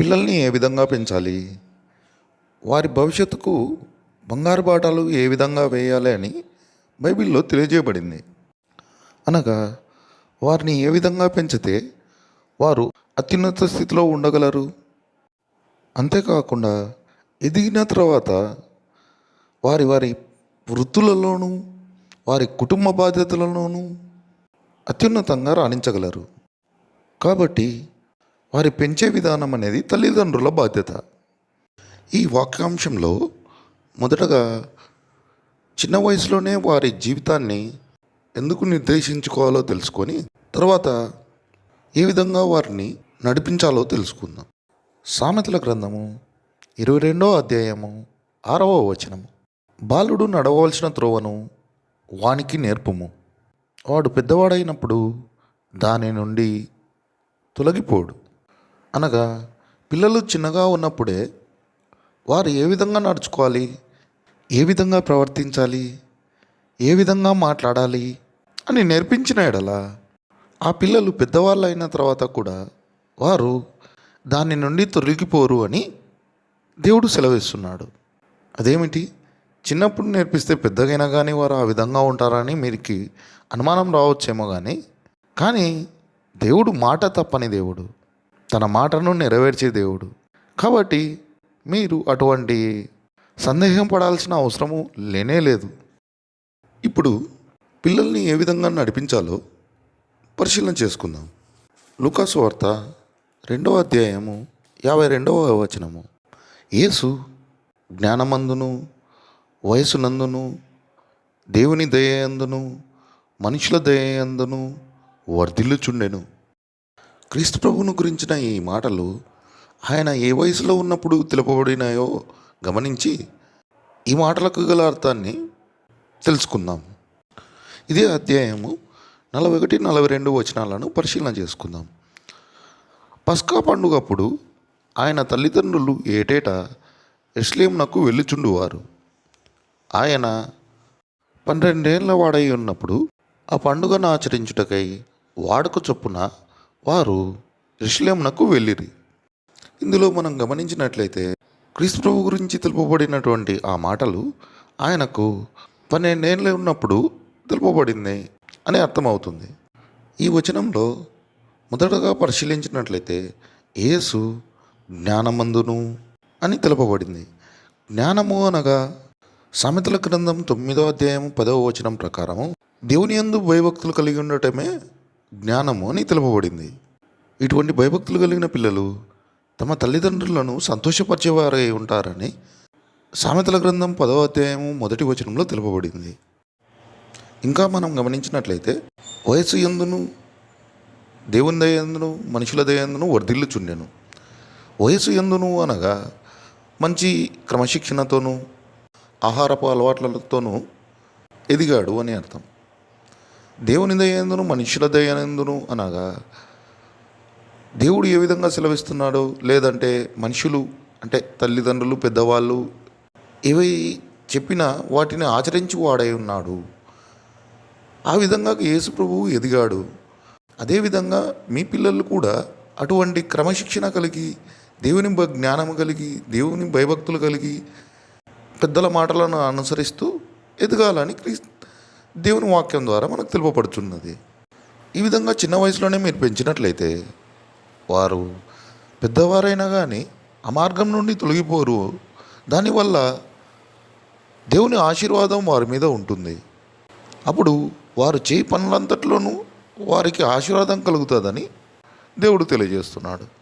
పిల్లల్ని ఏ విధంగా పెంచాలి? వారి భవిష్యత్తుకు బంగారు బాటాలు ఏ విధంగా వేయాలి అని బైబిల్లో తెలియజేయబడింది. అనగా వారిని ఏ విధంగా పెంచితే వారు అత్యున్నత స్థితిలో ఉండగలరు? అంతేకాకుండా ఎదిగిన తర్వాత వారి వారి వృత్తులలోనూ వారి కుటుంబ బాధ్యతలలోనూ అత్యున్నతంగా రాణించగలరు. కాబట్టి వారి పెంచే విధానం అనేది తల్లిదండ్రుల బాధ్యత. ఈ వాక్యాంశంలో మొదటగా చిన్న వయసులోనే వారి జీవితాన్ని ఎందుకు నిర్దేశించుకోవాలో తెలుసుకొని తర్వాత ఏ విధంగా వారిని నడిపించాలో తెలుసుకుందాం. సామెతల గ్రంథము ఇరవై రెండో అధ్యాయము ఆరవ వచనము. బాలుడు నడవలసిన త్రోవను వానికి నేర్పుము. వాడు పెద్దవాడైనప్పుడు దాని నుండి తొలగిపోడు. అనగా పిల్లలు చిన్నగా ఉన్నప్పుడే వారు ఏ విధంగా నడుచుకోవాలి? ఏ విధంగా ప్రవర్తించాలి? ఏ విధంగా మాట్లాడాలి? అని నేర్పించిన ఎడల ఆ పిల్లలు పెద్దవాళ్ళు అయిన తర్వాత కూడా వారు దాని నుండి తొలగిపోరు అని దేవుడు సెలవిస్తున్నాడు. అదేమిటి? చిన్నప్పుడు నేర్పిస్తే పెద్దగైనా కానీ వారు ఆ విధంగా ఉంటారని మీరికి అనుమానం రావచ్చేమో కానీ కానీ దేవుడు మాట తప్పని దేవుడు. తన మాటను నెరవేర్చే దేవుడు. కాబట్టి మీరు అటువంటి సందేహం పడాల్సిన అవసరము లేనే లేదు. ఇప్పుడు పిల్లల్ని ఏ విధంగా నడిపించాలో పరిశీలన చేసుకుందాం. లుకాసు వార్త రెండవ అధ్యాయము యాభై రెండవ వచనము. యేసు జ్ఞానమందును వయసునందును దేవుని దయందును మనుషుల దయందును వర్ధిల్లుచుండెను. క్రీస్తు ప్రభువును గురించిన ఈ మాటలు ఆయన ఏ వయసులో ఉన్నప్పుడు తెలుపబడినాయో గమనించి ఈ మాటలకు గల అర్థాన్ని తెలుసుకుందాం. ఇదే అధ్యాయము నలభై ఒకటి నలభై రెండు వచనాలను పరిశీలన చేసుకుందాం. పస్కా పండుగప్పుడు ఆయన తల్లిదండ్రులు ఏటేటా ఎస్లేంనకు వెళ్ళుచుండువారు. ఆయన పన్నెండేళ్ళ వాడై ఉన్నప్పుడు ఆ పండుగను ఆచరించుటకై వాడుక చొప్పున వారు ఎస్లేంనకు వెళ్ళిరి. ఇందులో మనం గమనించినట్లయితే క్రీస్తు ప్రభు గురించి తెలుపబడినటువంటి ఆ మాటలు ఆయనకు పన్నెండేళ్ళు ఉన్నప్పుడు తెలుపబడింది అని అర్థమవుతుంది. ఈ వచనంలో మొదటగా పరిశీలించినట్లయితే యేసు జ్ఞానమందును అని తెలుపబడింది. జ్ఞానము అనగా సామెతల గ్రంథం తొమ్మిదో అధ్యాయం పదవ వచనం ప్రకారం దేవుని యందు భయభక్తులు కలిగి ఉండటమే జ్ఞానము అని తెలుపబడింది. ఇటువంటి భయభక్తులు కలిగిన పిల్లలు తమ తల్లిదండ్రులను సంతోషపరిచేవారై ఉంటారని సామెతల గ్రంథం పదవ అధ్యాయము మొదటి వచనంలో తెలుపబడింది. ఇంకా మనం గమనించినట్లయితే వయస్సు ఎందును దేవుని దయందును మనుషుల దయందును వర్ధిల్లుచుండెను. వయసు ఎందును అనగా మంచి క్రమశిక్షణతోనూ ఆహారపు అలవాట్లతోనూ ఎదిగాడు అని అర్థం. దేవుని దయందును మనుషుల దయనందును అనగా దేవుడు ఏ విధంగా సెలవిస్తున్నాడో? లేదంటే మనుషులు అంటే తల్లిదండ్రులు పెద్దవాళ్ళు ఇవి చెప్పినా వాటిని ఆచరించి వాడై ఉన్నాడు. ఆ విధంగా యేసు ప్రభువు ఎదిగాడు. అదేవిధంగా మీ పిల్లలు కూడా అటువంటి క్రమశిక్షణ కలిగి దేవుని భ- జ్ఞానం కలిగి దేవుని భయభక్తులు కలిగి పెద్దల మాటలను అనుసరిస్తూ ఎదగాలని క్రీస్తు దేవుని వాక్యం ద్వారా మనకు తెలుపబడుచున్నది. ఈ విధంగా చిన్న వయసులోనే మీరు పెంచినట్లయితే వారు పెద్దవారైనా కానీ ఆ మార్గం నుండి తొలగిపోరు. దానివల్ల దేవుని ఆశీర్వాదం వారి మీద ఉంటుంది. అప్పుడు వారు చేయి పనులంతట్లోనూ వారికి ఆశీర్వాదం కలుగుతుందని దేవుడు తెలియజేస్తున్నాడు.